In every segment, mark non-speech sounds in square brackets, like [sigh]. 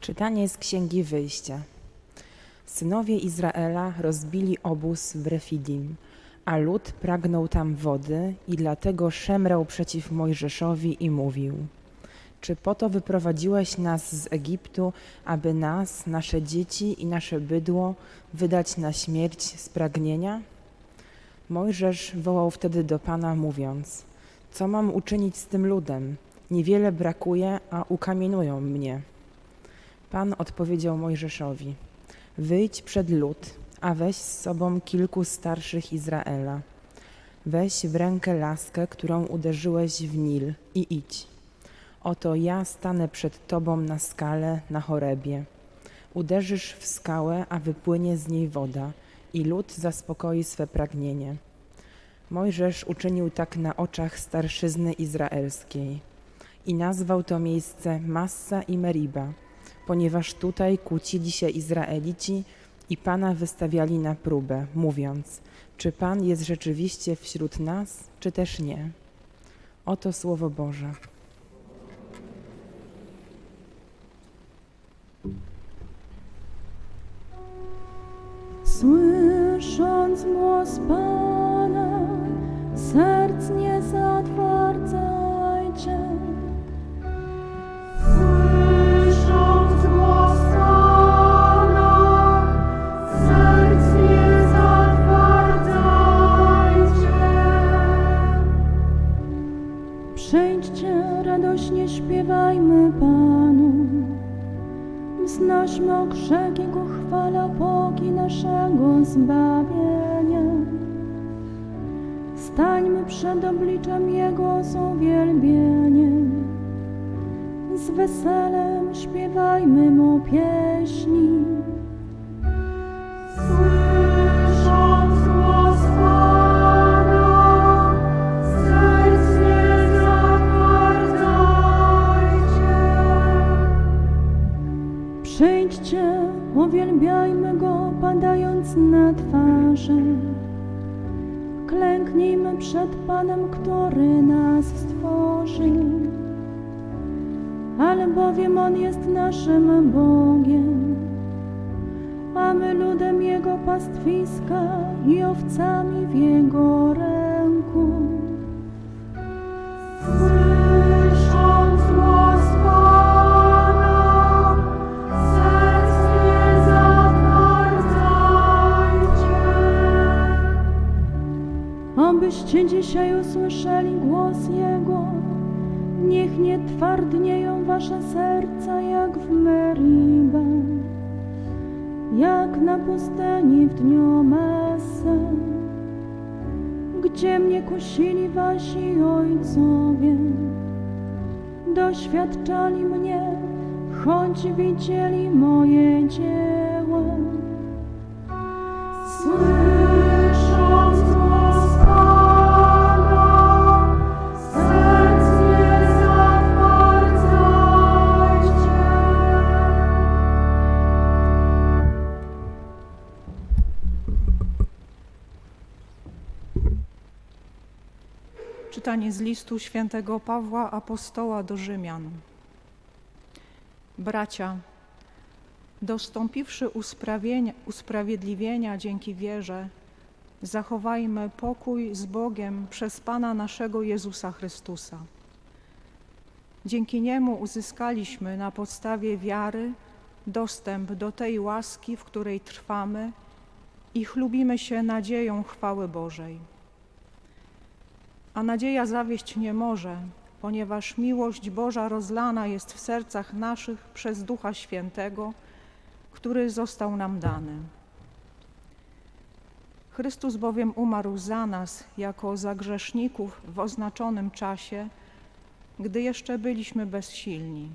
Czytanie z Księgi Wyjścia. Synowie Izraela rozbili obóz w Refidim, a lud pragnął tam wody i dlatego szemrał przeciw Mojżeszowi i mówił Czy po to wyprowadziłeś nas z Egiptu, aby nas, nasze dzieci i nasze bydło wydać na śmierć z pragnienia? Mojżesz wołał wtedy do Pana mówiąc Co mam uczynić z tym ludem? Niewiele brakuje, a ukamienują mnie. Pan odpowiedział Mojżeszowi: Wyjdź przed lud, a weź z sobą kilku starszych Izraela. Weź w rękę laskę, którą uderzyłeś w Nil, i idź. Oto ja stanę przed tobą na skale na chorebie. Uderzysz w skałę, a wypłynie z niej woda, i lud zaspokoi swe pragnienie. Mojżesz uczynił tak na oczach starszyzny izraelskiej i nazwał to miejsce Massa i Meriba, ponieważ tutaj kłócili się Izraelici i Pana wystawiali na próbę, mówiąc, czy Pan jest rzeczywiście wśród nas, czy też nie. Oto Słowo Boże. Słysząc głos Pana, serc nie zatwardzajcie. Radośnie śpiewajmy Panu. Wznośmy okrzyki ku chwale Bogi naszego zbawienia. Stańmy przed obliczem Jego z uwielbieniem. Z weselem śpiewajmy Mu pieśni. Twarze. Klęknijmy przed Panem, który nas stworzył. Albowiem On jest naszym Bogiem, a my ludem Jego pastwiska i owcami w Jego ręku. Abyście dzisiaj usłyszeli głos Jego, niech nie twardnieją wasze serca jak w Meribę, jak na pustyni w dniu Mesa gdzie mnie kusili wasi ojcowie. Doświadczali mnie, choć widzieli moje dzieła. Słysząc Czytanie z listu świętego Pawła Apostoła do Rzymian. Bracia, dostąpiwszy usprawiedliwienia dzięki wierze, zachowajmy pokój z Bogiem przez Pana naszego Jezusa Chrystusa. Dzięki Niemu uzyskaliśmy na podstawie wiary dostęp do tej łaski, w której trwamy i chlubimy się nadzieją chwały Bożej. A nadzieja zawieść nie może, ponieważ miłość Boża rozlana jest w sercach naszych przez Ducha Świętego, który został nam dany. Chrystus bowiem umarł za nas jako za grzeszników w oznaczonym czasie, gdy jeszcze byliśmy bezsilni.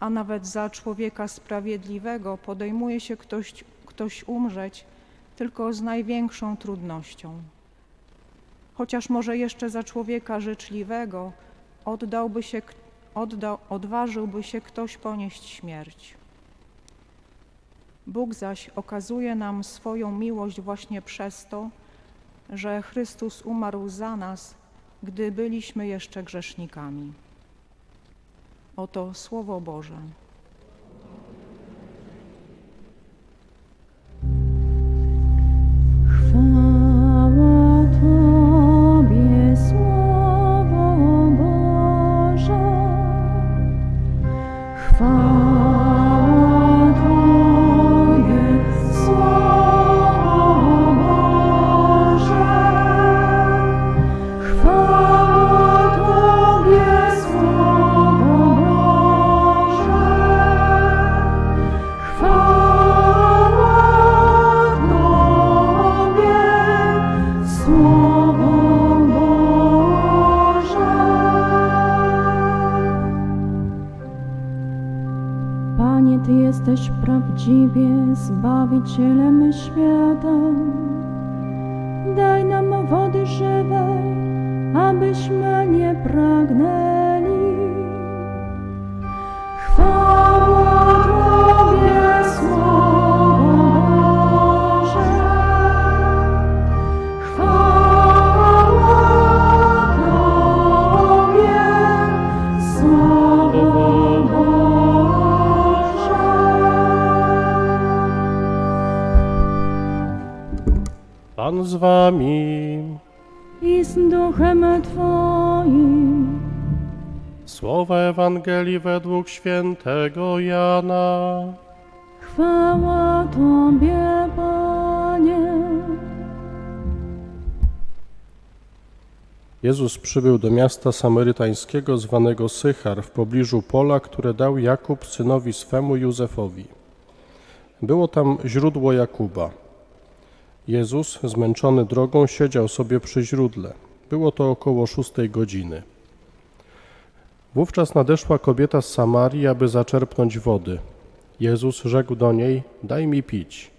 A nawet za człowieka sprawiedliwego podejmuje się ktoś, ktoś umrzeć tylko z największą trudnością chociaż może jeszcze za człowieka życzliwego oddałby się, oddał, odważyłby się ktoś ponieść śmierć. Bóg zaś okazuje nam swoją miłość właśnie przez to, że Chrystus umarł za nas, gdy byliśmy jeszcze grzesznikami. Oto Słowo Boże. Wami. I z duchem Twoim. Słowa Ewangelii według świętego Jana. Chwała Tobie, Panie. Jezus przybył do miasta samarytańskiego zwanego Sychar w pobliżu pola, które dał Jakub synowi swemu Józefowi. Było tam źródło Jakuba. Jezus, zmęczony drogą, siedział sobie przy źródle. Było to około szóstej godziny. Wówczas nadeszła kobieta z Samarii, aby zaczerpnąć wody. Jezus rzekł do niej: Daj mi pić.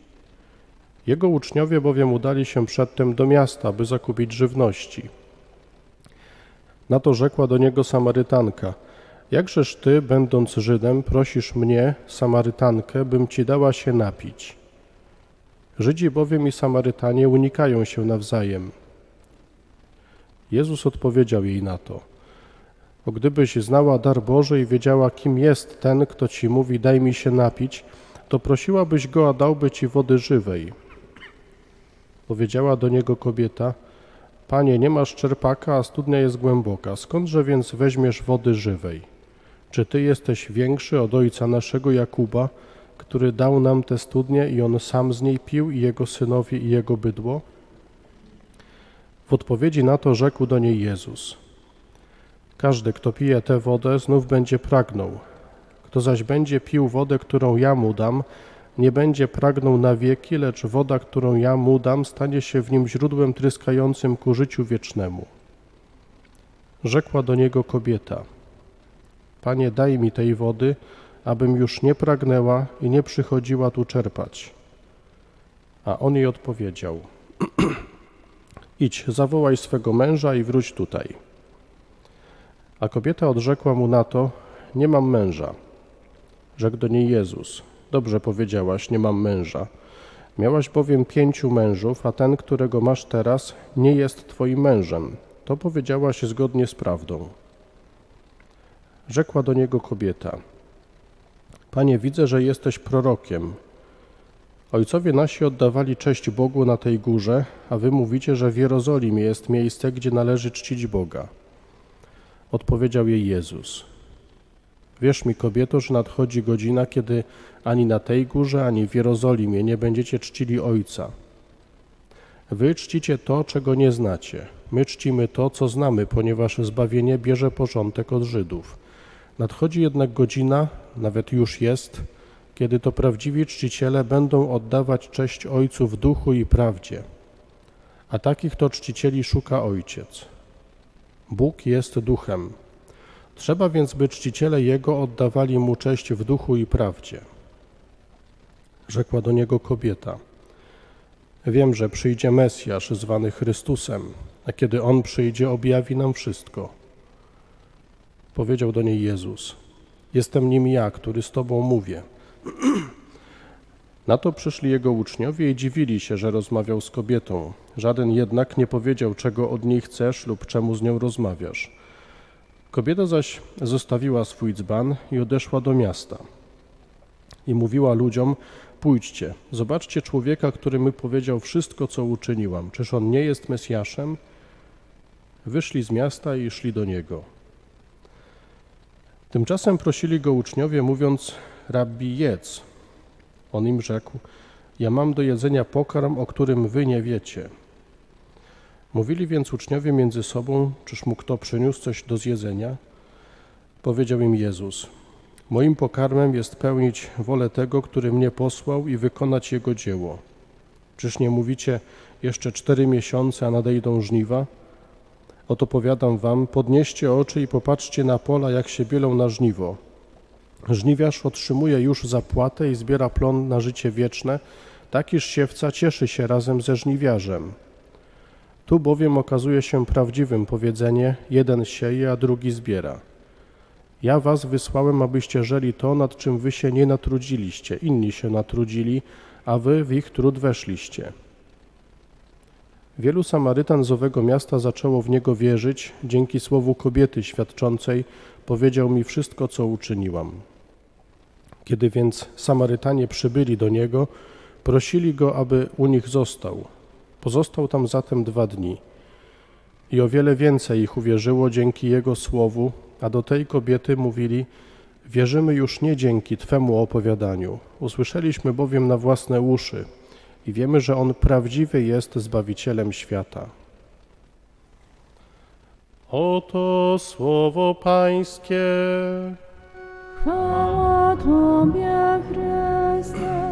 Jego uczniowie bowiem udali się przedtem do miasta, by zakupić żywności. Na to rzekła do niego Samarytanka: Jakżeż ty, będąc Żydem, prosisz mnie, Samarytankę, bym ci dała się napić? Żydzi bowiem i Samarytanie unikają się nawzajem. Jezus odpowiedział jej na to: Bo gdybyś znała dar Boży i wiedziała, kim jest ten, kto ci mówi: Daj mi się napić, to prosiłabyś go, a dałby ci wody żywej. Powiedziała do niego kobieta: Panie, nie masz czerpaka, a studnia jest głęboka. Skądże więc weźmiesz wody żywej? Czy ty jesteś większy od ojca naszego Jakuba, który dał nam tę studnię i on sam z niej pił, i jego synowie, i jego bydło? W odpowiedzi na to rzekł do niej Jezus: Każdy, kto pije tę wodę, znów będzie pragnął. Kto zaś będzie pił wodę, którą ja mu dam, nie będzie pragnął na wieki, lecz woda, którą ja mu dam, stanie się w nim źródłem tryskającym ku życiu wiecznemu. Rzekła do niego kobieta: Panie, daj mi tej wody, abym już nie pragnęła i nie przychodziła tu czerpać. A on jej odpowiedział: [clears throat] Idź, zawołaj swego męża i wróć tutaj. A kobieta odrzekła mu na to: Nie mam męża. Rzekł do niej Jezus: Dobrze powiedziałaś, nie mam męża. Miałaś bowiem pięciu mężów, a ten, którego masz teraz, nie jest twoim mężem. To powiedziałaś zgodnie z prawdą. Rzekła do niego kobieta: Panie, widzę, że jesteś prorokiem. Ojcowie nasi oddawali cześć Bogu na tej górze, a wy mówicie, że w Jerozolimie jest miejsce, gdzie należy czcić Boga. Odpowiedział jej Jezus. Wierz mi, kobieto, że nadchodzi godzina, kiedy ani na tej górze, ani w Jerozolimie nie będziecie czcili Ojca. Wy czcicie to, czego nie znacie. My czcimy to, co znamy, ponieważ zbawienie bierze porządek od Żydów. Nadchodzi jednak godzina, nawet już jest, kiedy to prawdziwi czciciele będą oddawać cześć Ojcu w duchu i prawdzie. A takich to czcicieli szuka Ojciec. Bóg jest duchem. Trzeba więc, by czciciele Jego oddawali Mu cześć w duchu i prawdzie. Rzekła do niego kobieta. Wiem, że przyjdzie Mesjasz zwany Chrystusem, a kiedy On przyjdzie, objawi nam wszystko. Powiedział do niej Jezus. Jestem nim ja, który z Tobą mówię. [clears throat] Na to przyszli Jego uczniowie i dziwili się, że rozmawiał z kobietą. Żaden jednak nie powiedział, czego od niej chcesz lub czemu z nią rozmawiasz. Kobieta zaś zostawiła swój dzban i odeszła do miasta. I mówiła ludziom: Pójdźcie, zobaczcie człowieka, który mi powiedział wszystko, co uczyniłam. Czyż on nie jest Mesjaszem? Wyszli z miasta i szli do niego. Tymczasem prosili go uczniowie, mówiąc: Rabbi, jedz. On im rzekł: Ja mam do jedzenia pokarm, o którym wy nie wiecie. Mówili więc uczniowie między sobą, czyż mu kto przyniósł coś do zjedzenia? Powiedział im Jezus: Moim pokarmem jest pełnić wolę tego, który mnie posłał i wykonać jego dzieło. Czyż nie mówicie, jeszcze cztery miesiące, a nadejdą żniwa? Oto powiadam wam, podnieście oczy i popatrzcie na pola, jak się bielą na żniwo. Żniwiarz otrzymuje już zapłatę i zbiera plon na życie wieczne, tak iż siewca cieszy się razem ze żniwiarzem. Tu bowiem okazuje się prawdziwym powiedzenie: jeden sieje, a drugi zbiera. Ja was wysłałem, abyście żeli to, nad czym wy się nie natrudziliście, inni się natrudzili, a wy w ich trud weszliście. Wielu Samarytan z owego miasta zaczęło w niego wierzyć, dzięki słowu kobiety świadczącej, powiedział mi wszystko, co uczyniłam. Kiedy więc Samarytanie przybyli do niego, prosili go, aby u nich został. Pozostał tam zatem dwa dni. I o wiele więcej ich uwierzyło dzięki jego słowu, a do tej kobiety mówili: Wierzymy już nie dzięki Twemu opowiadaniu. Usłyszeliśmy bowiem na własne uszy i wiemy, że On prawdziwy jest Zbawicielem świata. Oto słowo Pańskie. Chwała Tobie, Chryste.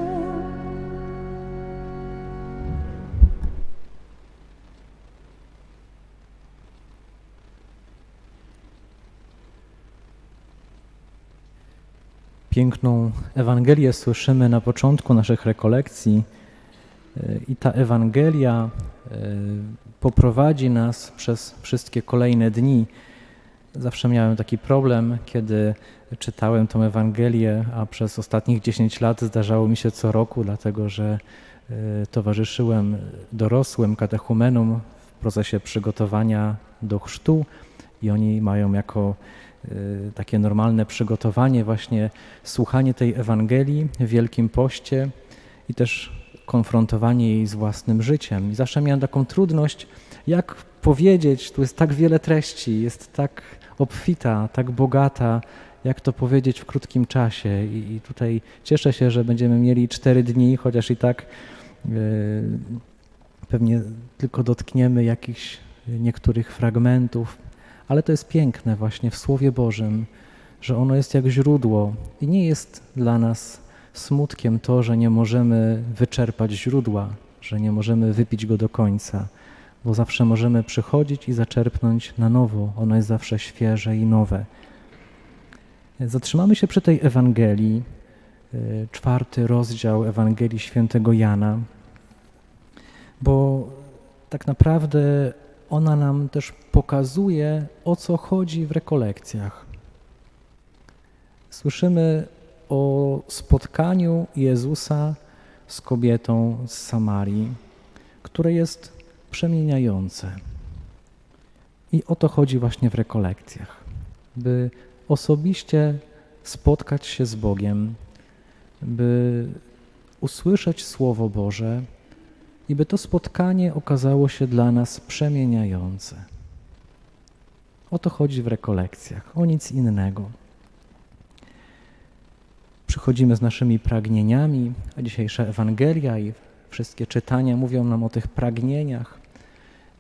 Piękną Ewangelię słyszymy na początku naszych rekolekcji i ta Ewangelia y, poprowadzi nas przez wszystkie kolejne dni. Zawsze miałem taki problem, kiedy czytałem tą Ewangelię, a przez ostatnich 10 lat zdarzało mi się co roku, dlatego że y, towarzyszyłem dorosłym katechumenom w procesie przygotowania do chrztu i oni mają jako takie normalne przygotowanie, właśnie słuchanie tej Ewangelii w Wielkim Poście i też konfrontowanie jej z własnym życiem. I zawsze miałem taką trudność, jak powiedzieć, tu jest tak wiele treści, jest tak obfita, tak bogata, jak to powiedzieć w krótkim czasie. I, i tutaj cieszę się, że będziemy mieli cztery dni, chociaż i tak y, pewnie tylko dotkniemy jakichś niektórych fragmentów, ale to jest piękne właśnie w Słowie Bożym, że ono jest jak źródło i nie jest dla nas smutkiem to, że nie możemy wyczerpać źródła, że nie możemy wypić go do końca, bo zawsze możemy przychodzić i zaczerpnąć na nowo. Ono jest zawsze świeże i nowe. Zatrzymamy się przy tej Ewangelii, y, czwarty rozdział Ewangelii Świętego Jana, bo tak naprawdę ona nam też pokazuje, o co chodzi w rekolekcjach. Słyszymy o spotkaniu Jezusa z kobietą z Samarii, które jest przemieniające. I o to chodzi właśnie w rekolekcjach, by osobiście spotkać się z Bogiem, by usłyszeć Słowo Boże i by to spotkanie okazało się dla nas przemieniające. O to chodzi w rekolekcjach, o nic innego. Przychodzimy z naszymi pragnieniami, a dzisiejsza Ewangelia i wszystkie czytania mówią nam o tych pragnieniach.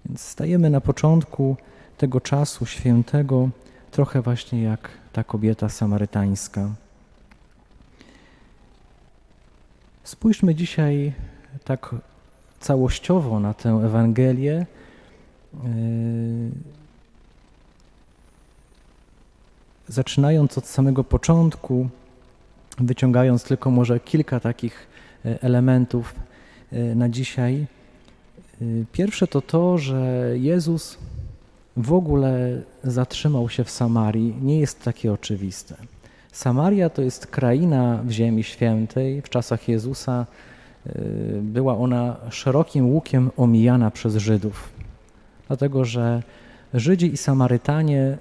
Więc stajemy na początku tego czasu świętego, trochę właśnie jak ta kobieta samarytańska. Spójrzmy dzisiaj tak całościowo na tę Ewangelię. Yy, Zaczynając od samego początku, wyciągając tylko może kilka takich e, elementów e, na dzisiaj. E, Pierwsze to to, że Jezus w ogóle zatrzymał się w Samarii, nie jest takie oczywiste. Samaria to jest kraina w Ziemi Świętej. W czasach Jezusa była ona szerokim łukiem omijana przez Żydów, dlatego że Żydzi i Samarytanie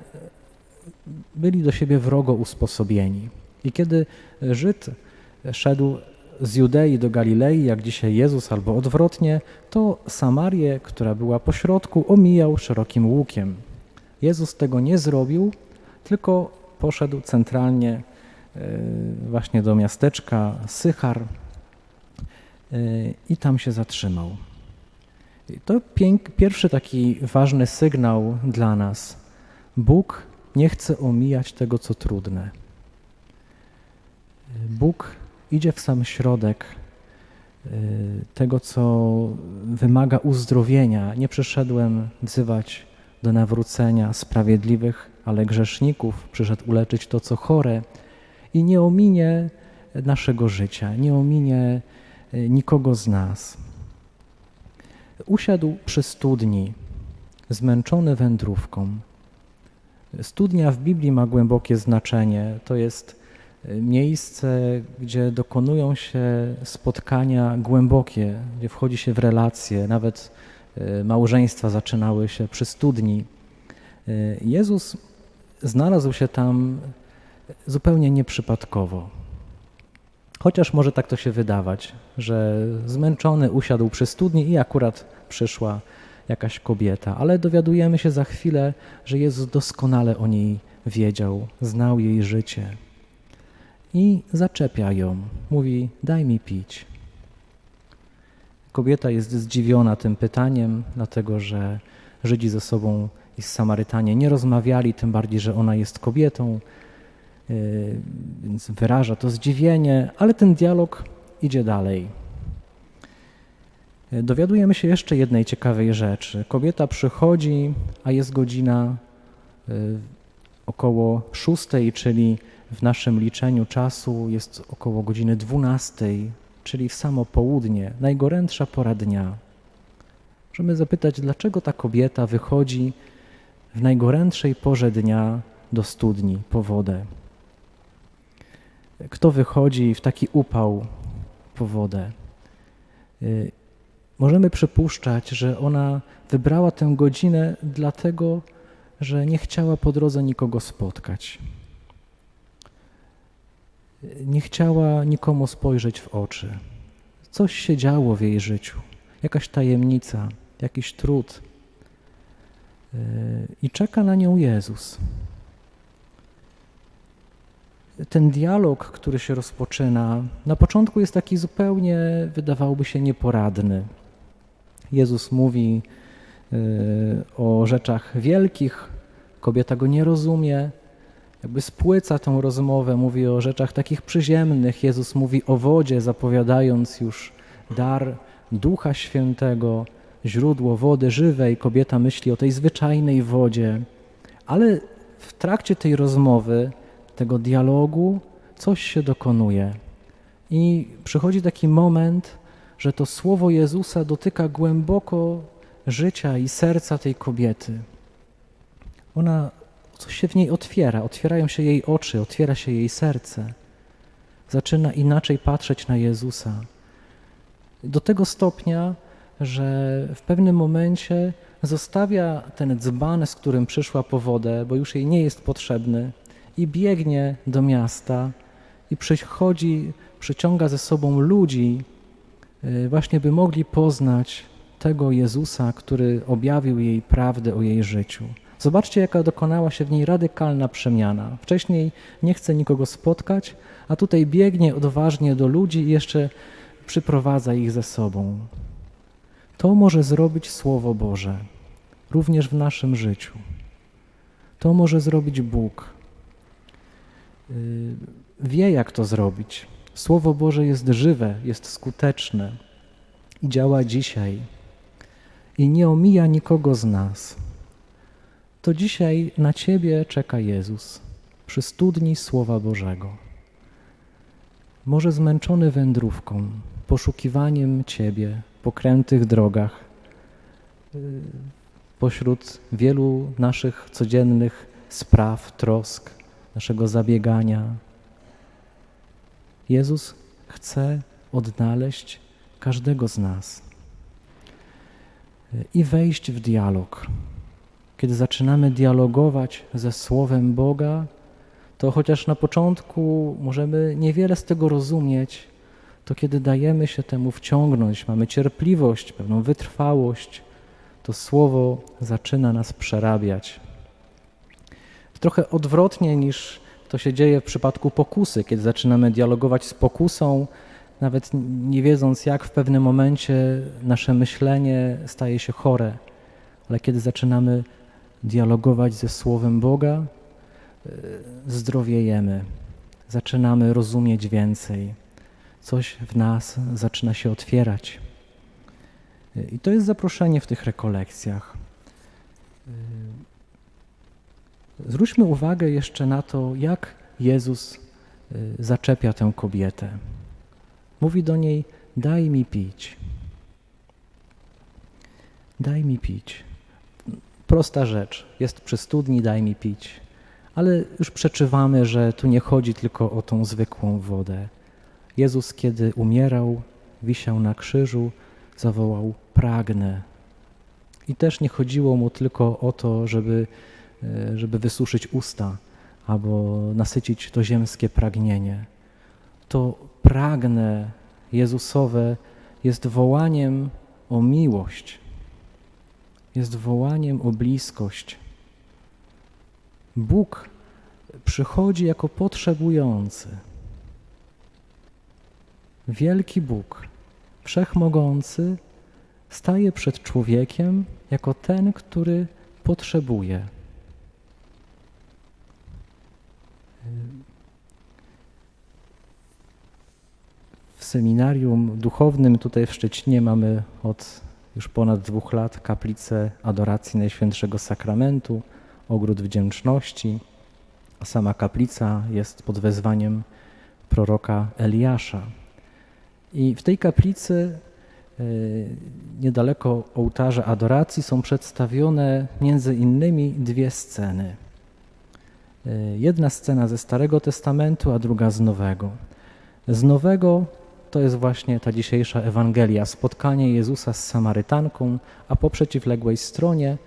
byli do siebie wrogo usposobieni. I kiedy Żyd szedł z Judei do Galilei, jak dzisiaj Jezus, albo odwrotnie, to Samarię, która była pośrodku, omijał szerokim łukiem. Jezus tego nie zrobił, tylko poszedł centralnie e, właśnie do miasteczka Sychar e, i tam się zatrzymał. To pierwszy taki ważny sygnał dla nas. Bóg nie chce omijać tego, co trudne. Bóg idzie w sam środek y, tego, co wymaga uzdrowienia. Nie przyszedłem wzywać do nawrócenia sprawiedliwych, ale grzeszników. Przyszedł uleczyć to, co chore. i nie ominie naszego życia, nie ominie e, nikogo z nas. Usiadł przy studni, zmęczony wędrówką. Studnia w Biblii ma głębokie znaczenie. To jest e, miejsce, gdzie dokonują się spotkania głębokie, gdzie wchodzi się w relacje. Nawet e, małżeństwa zaczynały się przy studni. E, Jezus znalazł się tam zupełnie nieprzypadkowo. Chociaż może tak to się wydawać, że zmęczony usiadł przy studni i akurat przyszła jakaś kobieta, ale dowiadujemy się za chwilę, że Jezus doskonale o niej wiedział, znał jej życie. I zaczepia ją, mówi: Daj mi pić. Kobieta jest zdziwiona tym pytaniem, dlatego że Żydzi ze sobą i Samarytanie nie rozmawiali, tym bardziej, że ona jest kobietą, yy, więc wyraża to zdziwienie, ale ten dialog idzie dalej. Yy, Dowiadujemy się jeszcze jednej ciekawej rzeczy. Kobieta przychodzi, a jest godzina yy, około szóstej, czyli w naszym liczeniu czasu jest około godziny dwunastej, czyli w samo południe, najgorętsza pora dnia. Możemy zapytać, dlaczego ta kobieta wychodzi w najgorętszej porze dnia do studni po wodę. Kto wychodzi w taki upał po wodę? Y, Możemy przypuszczać, że ona wybrała tę godzinę dlatego, że nie chciała po drodze nikogo spotkać. Nie chciała nikomu spojrzeć w oczy. Coś się działo w jej życiu, jakaś tajemnica, jakiś trud. Y, I czeka na nią Jezus. Ten dialog, który się rozpoczyna, na początku jest taki zupełnie, wydawałoby się, nieporadny. Jezus mówi y, o rzeczach wielkich, kobieta go nie rozumie, jakby spłyca tą rozmowę, mówi o rzeczach takich przyziemnych. Jezus mówi o wodzie, zapowiadając już dar Ducha Świętego, źródło wody żywej. Kobieta myśli o tej zwyczajnej wodzie, ale w trakcie tej rozmowy, tego dialogu, coś się dokonuje. I przychodzi taki moment, że to słowo Jezusa dotyka głęboko życia i serca tej kobiety. Ona, coś się w niej otwiera, otwierają się jej oczy, otwiera się jej serce. Zaczyna inaczej patrzeć na Jezusa. Do tego stopnia, że w pewnym momencie zostawia ten dzban, z którym przyszła po wodę, bo już jej nie jest potrzebny, i biegnie do miasta i przychodzi, przyciąga ze sobą ludzi, y, właśnie by mogli poznać tego Jezusa, który objawił jej prawdę o jej życiu. Zobaczcie, jaka dokonała się w niej radykalna przemiana. Wcześniej nie chce nikogo spotkać, a tutaj biegnie odważnie do ludzi i jeszcze przyprowadza ich ze sobą. To może zrobić Słowo Boże, również w naszym życiu. To może zrobić Bóg. Y, Wie, jak to zrobić. Słowo Boże jest żywe, jest skuteczne i działa dzisiaj. I nie omija nikogo z nas. To dzisiaj na Ciebie czeka Jezus przy studni Słowa Bożego. Może zmęczony wędrówką, poszukiwaniem Ciebie po krętych drogach, y, pośród wielu naszych codziennych spraw, trosk, naszego zabiegania. Jezus chce odnaleźć każdego z nas i wejść w dialog. Kiedy zaczynamy dialogować ze Słowem Boga, to chociaż na początku możemy niewiele z tego rozumieć, to kiedy dajemy się temu wciągnąć, mamy cierpliwość, pewną wytrwałość, to Słowo zaczyna nas przerabiać. Trochę odwrotnie niż to się dzieje w przypadku pokusy, kiedy zaczynamy dialogować z pokusą, nawet nie wiedząc, jak w pewnym momencie nasze myślenie staje się chore. Ale kiedy zaczynamy dialogować ze Słowem Boga, y, zdrowiejemy, zaczynamy rozumieć więcej. Coś w nas zaczyna się otwierać. I to jest zaproszenie w tych rekolekcjach. Y, Zwróćmy uwagę jeszcze na to, jak Jezus y, zaczepia tę kobietę. Mówi do niej: Daj mi pić. Daj mi pić. Prosta rzecz. Jest przy studni, daj mi pić. Ale już przeczuwamy, że tu nie chodzi tylko o tą zwykłą wodę. Jezus, kiedy umierał, wisiał na krzyżu, zawołał: Pragnę. I też nie chodziło mu tylko o to, żeby, e, żeby wysuszyć usta albo nasycić to ziemskie pragnienie. To pragnę Jezusowe jest wołaniem o miłość, jest wołaniem o bliskość. Bóg przychodzi jako potrzebujący. Wielki Bóg, wszechmogący, staje przed człowiekiem jako ten, który potrzebuje. W seminarium duchownym tutaj w Szczecinie mamy od już ponad dwóch lat kaplicę adoracji Najświętszego Sakramentu, ogród wdzięczności. A sama kaplica jest pod wezwaniem proroka Eliasza. I w tej kaplicy y, niedaleko ołtarza adoracji są przedstawione między innymi dwie sceny. Y, Jedna scena ze Starego Testamentu, a druga z Nowego. Z Nowego to jest właśnie ta dzisiejsza Ewangelia, spotkanie Jezusa z Samarytanką, a po przeciwległej stronie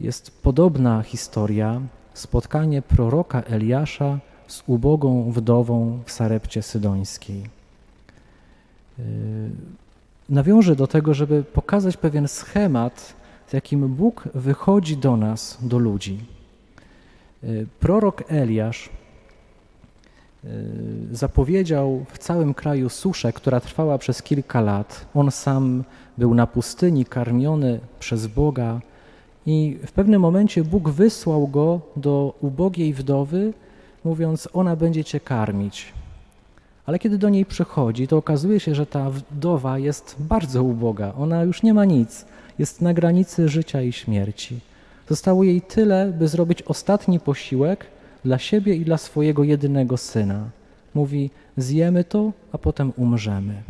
jest podobna historia, spotkanie proroka Eliasza z ubogą wdową w Sarepcie Sydońskiej. Yy, Nawiążę do tego, żeby pokazać pewien schemat, z jakim Bóg wychodzi do nas, do ludzi. Yy, Prorok Eliasz zapowiedział w całym kraju suszę, która trwała przez kilka lat. On sam był na pustyni, karmiony przez Boga, i w pewnym momencie Bóg wysłał go do ubogiej wdowy, mówiąc: Ona będzie cię karmić. Ale kiedy do niej przychodzi, to okazuje się, że ta wdowa jest bardzo uboga. Ona już nie ma nic. Jest na granicy życia i śmierci. Zostało jej tyle, by zrobić ostatni posiłek dla siebie i dla swojego jedynego syna. Mówi: Zjemy to, a potem umrzemy.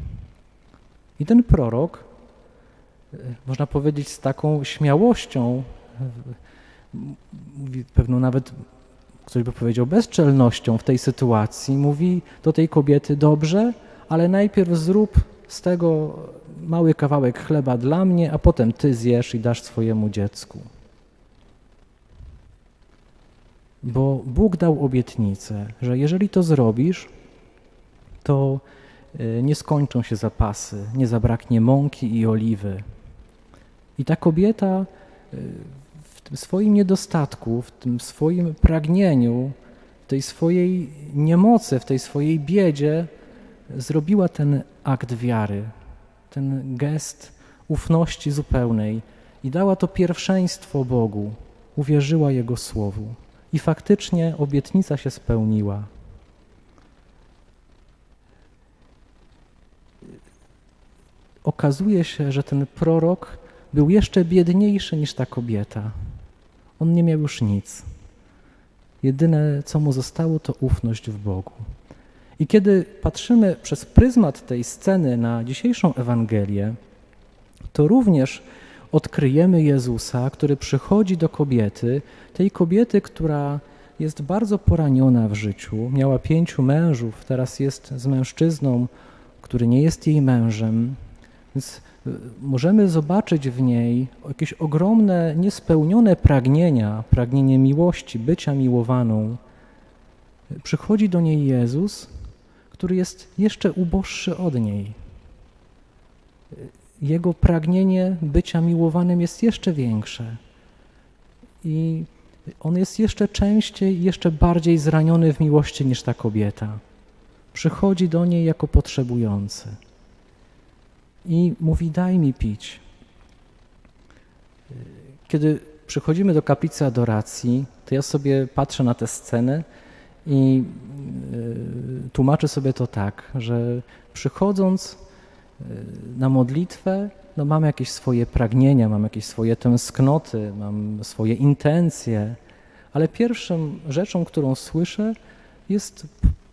I ten prorok, e, można powiedzieć, z taką śmiałością, pewną nawet, ktoś by powiedział, bezczelnością w tej sytuacji, mówi do tej kobiety: Dobrze, ale najpierw zrób z tego mały kawałek chleba dla mnie, a potem ty zjesz i dasz swojemu dziecku. Bo Bóg dał obietnicę, że jeżeli to zrobisz, to y, nie skończą się zapasy, nie zabraknie mąki i oliwy. I ta kobieta y, w tym swoim niedostatku, w tym swoim pragnieniu, w tej swojej niemocy, w tej swojej biedzie zrobiła ten akt wiary, ten gest ufności zupełnej i dała to pierwszeństwo Bogu, uwierzyła Jego słowu. I faktycznie obietnica się spełniła. okazuje się, że ten prorok był jeszcze biedniejszy niż ta kobieta. On nie miał już nic. Jedyne, co mu zostało, to ufność w Bogu. I kiedy patrzymy przez pryzmat tej sceny na dzisiejszą Ewangelię, to również odkryjemy Jezusa, który przychodzi do kobiety, tej kobiety, która jest bardzo poraniona w życiu, miała pięciu mężów, teraz jest z mężczyzną, który nie jest jej mężem, więc y, możemy zobaczyć w niej jakieś ogromne, niespełnione pragnienia, pragnienie miłości, bycia miłowaną. Przychodzi do niej Jezus, który jest jeszcze uboższy od niej. Jego pragnienie bycia miłowanym jest jeszcze większe. I on jest jeszcze częściej, jeszcze bardziej zraniony w miłości niż ta kobieta. Przychodzi do niej jako potrzebujący i mówi: Daj mi pić. Kiedy przychodzimy do kaplicy adoracji, to ja sobie patrzę na tę scenę i y, tłumaczę sobie to tak, że przychodząc na modlitwę, no mam jakieś swoje pragnienia, mam jakieś swoje tęsknoty, mam swoje intencje, ale pierwszą rzeczą, którą słyszę, jest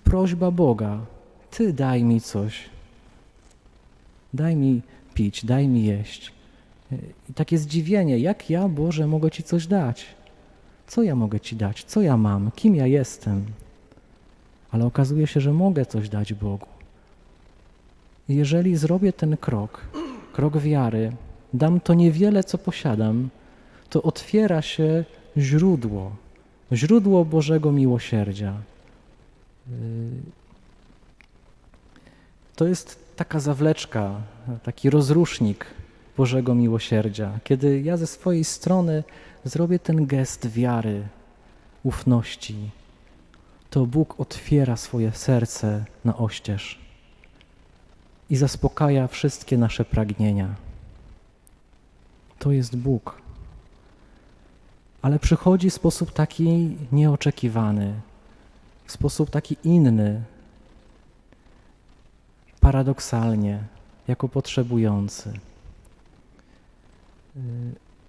prośba Boga: Ty daj mi coś. Daj mi pić, daj mi jeść. I takie zdziwienie, jak ja, Boże, mogę Ci coś dać? Co ja mogę Ci dać? Co ja mam? Kim ja jestem? Ale okazuje się, że mogę coś dać Bogu. Jeżeli zrobię ten krok, krok wiary, dam to niewiele, co posiadam, to otwiera się źródło, źródło Bożego miłosierdzia. To jest taka zawleczka, taki rozrusznik Bożego miłosierdzia, kiedy ja ze swojej strony zrobię ten gest wiary, ufności, to Bóg otwiera swoje serce na oścież i zaspokaja wszystkie nasze pragnienia. To jest Bóg. Ale przychodzi w sposób taki nieoczekiwany, w sposób taki inny, paradoksalnie, jako potrzebujący.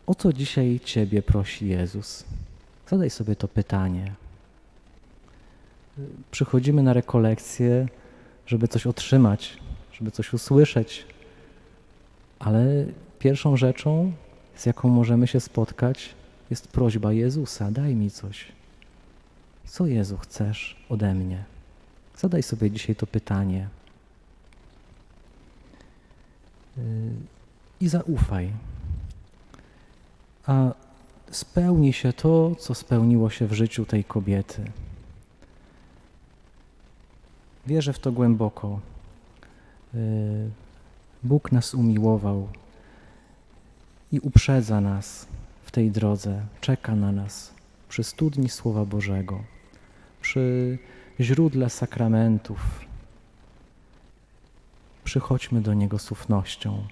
O co dzisiaj Ciebie prosi Jezus? Zadaj sobie to pytanie. Przychodzimy na rekolekcję, żeby coś otrzymać, żeby coś usłyszeć, ale pierwszą rzeczą, z jaką możemy się spotkać, jest prośba Jezusa: daj mi coś. Co Jezu chcesz ode mnie? Zadaj sobie dzisiaj to pytanie. Yy, I zaufaj. A spełni się to, co spełniło się w życiu tej kobiety. Wierzę w to głęboko. Yy, Bóg nas umiłował i uprzedza nas w tej drodze, czeka na nas przy studni Słowa Bożego, przy źródle sakramentów. Przychodźmy do Niego z ufnością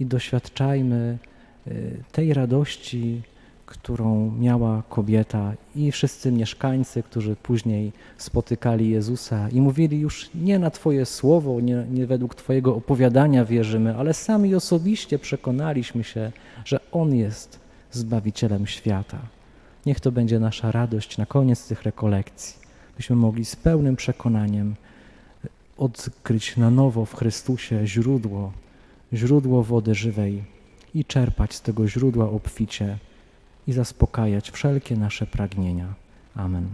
i doświadczajmy y, tej radości, którą miała kobieta i wszyscy mieszkańcy, którzy później spotykali Jezusa i mówili już nie na Twoje słowo, nie, nie według Twojego opowiadania wierzymy, ale sami osobiście przekonaliśmy się, że On jest Zbawicielem świata. Niech to będzie nasza radość na koniec tych rekolekcji, byśmy mogli z pełnym przekonaniem odkryć na nowo w Chrystusie źródło, źródło wody żywej i czerpać z tego źródła obficie i zaspokajać wszelkie nasze pragnienia. Amen.